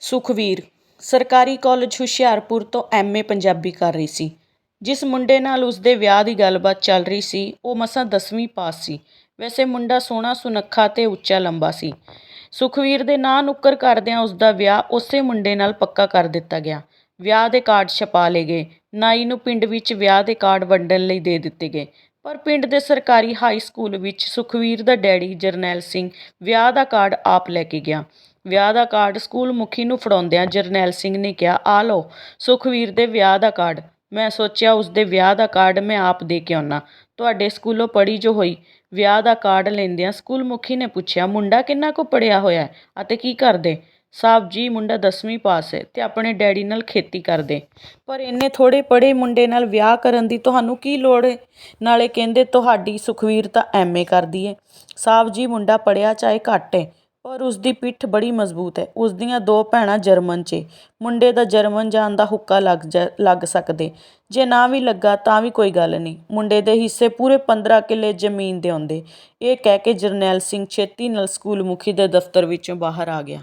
ਸੁਖਵੀਰ, ਸਰਕਾਰੀ ਕਾਲਜ ਹੁਸ਼ਿਆਰਪੁਰ ਤੋਂ ਐਮਏ ਪੰਜਾਬੀ ਕਰ ਰਹੀ ਸੀ। ਜਿਸ ਮੁੰਡੇ ਨਾਲ ਉਸਦੇ ਵਿਆਹ ਦੀ ਗੱਲਬਾਤ ਚੱਲ ਰਹੀ ਸੀ, ਉਹ ਮਸਾਂ ਦਸਵੀਂ ਪਾਸ ਸੀ। ਵੈਸੇ ਮੁੰਡਾ ਸੋਹਣਾ, ਸੁਨੱਖਾ ਤੇ ਉੱਚਾ ਲੰਬਾ ਸੀ। ਸੁਖਵੀਰ ਦੇ ਨਾਂ ਨੁੱਕਰ ਕਰਦਿਆਂ ਉਸਦਾ ਵਿਆਹ ਉਸੇ ਮੁੰਡੇ ਨਾਲ ਪੱਕਾ ਕਰ ਦਿੱਤਾ ਗਿਆ। ਵਿਆਹ ਦੇ ਕਾਰਡ ਛਪਾ ਲਏ ਗਏ। ਨਾਈ ਨੂੰ ਪਿੰਡ ਵਿੱਚ ਵਿਆਹ ਦੇ ਕਾਰਡ ਵੰਡਣ ਲਈ ਦੇ ਦਿੱਤੇ ਗਏ। ਪਰ ਪਿੰਡ ਦੇ ਸਰਕਾਰੀ ਹਾਈ ਸਕੂਲ ਵਿੱਚ ਸੁਖਵੀਰ ਦਾ ਡੈਡੀ ਜਰਨੈਲ ਸਿੰਘ ਵਿਆਹ ਦਾ ਕਾਰਡ ਆਪ ਲੈ ਕੇ ਗਿਆ। ਵਿਆਹ ਦਾ ਕਾਰਡ ਸਕੂਲ ਮੁਖੀ ਨੂੰ ਫੜਾਉਂਦਿਆਂ ਜਰਨੈਲ ਸਿੰਘ ਨੇ ਕਿਹਾ, ਆ ਲਓ, ਸੁਖਵੀਰ ਦੇ ਵਿਆਹ ਦਾ ਕਾਰਡ। ਮੈਂ ਸੋਚਿਆ ਉਸਦੇ ਵਿਆਹ ਦਾ ਕਾਰਡ ਮੈਂ ਆਪ ਦੇ ਕੇ ਆਉਣਾ ਤੁਹਾਡੇ ਸਕੂਲੋਂ ਪੜ੍ਹੀ ਜੋ ਹੋਈ, ਵਿਆਹ ਦਾ ਕਾਰਡ ਲੈਂਦਿਆਂ ਸਕੂਲ ਮੁਖੀ ਨੇ ਪੁੱਛਿਆ, ਮੁੰਡਾ ਕਿੰਨਾ ਕੁ ਪੜ੍ਹਿਆ ਹੋਇਆ ਅਤੇ ਕੀ ਕਰਦੇ? ਸਾਹਿਬ ਜੀ, ਮੁੰਡਾ 10ਵੀਂ ਪਾਸ ਹੈ ਤੇ ਆਪਣੇ ਡੈਡੀ ਨਾਲ ਖੇਤੀ ਕਰਦੇ। ਪਰ ਇੰਨੇ ਥੋੜੇ ਪੜ੍ਹੇ ਮੁੰਡੇ ਨਾਲ ਵਿਆਹ ਕਰਨ ਦੀ ਤੁਹਾਨੂੰ ਕੀ ਲੋੜ ਹੈ ਨਾਲੇ ਕਹਿੰਦੇ ਤੁਹਾਡੀ ਸੁਖਵੀਰ ਤਾਂ ਐਮਏ ਕਰਦੀ ਹੈ ਸਾਹਿਬ ਜੀ, ਮੁੰਡਾ ਪੜ੍ਹਿਆ ਚਾਹੇ ਘੱਟ ਹੈ ਪਰ ਉਸ ਦੀ ਪਿੱਠ ਬੜੀ ਮਜ਼ਬੂਤ ਹੈ। ਉਸ ਦੀਆਂ ਦੋ ਭੈਣਾਂ ਜਰਮਨ 'ਚ ਏ। ਮੁੰਡੇ ਦਾ ਜਰਮਨ ਜਾਣ ਦਾ ਹੁੱਕਾ ਲੱਗ ਜਾ, ਲੱਗ ਸਕਦੇ। ਜੇ ਨਾ ਵੀ ਲੱਗਾ ਤਾਂ ਵੀ ਕੋਈ ਗੱਲ ਨਹੀਂ। ਮੁੰਡੇ ਦੇ ਹਿੱਸੇ ਪੂਰੇ 15 ਕਿੱਲੇ ਜ਼ਮੀਨ ਦੇ ਆਉਂਦੇ। ਇਹ ਕਹਿ ਕੇ ਜਰਨੈਲ ਸਿੰਘ ਛੇਤੀ ਨਾਲ ਸਕੂਲ ਮੁਖੀ ਦੇ ਦਫ਼ਤਰ ਵਿੱਚੋਂ ਬਾਹਰ ਆ ਗਿਆ।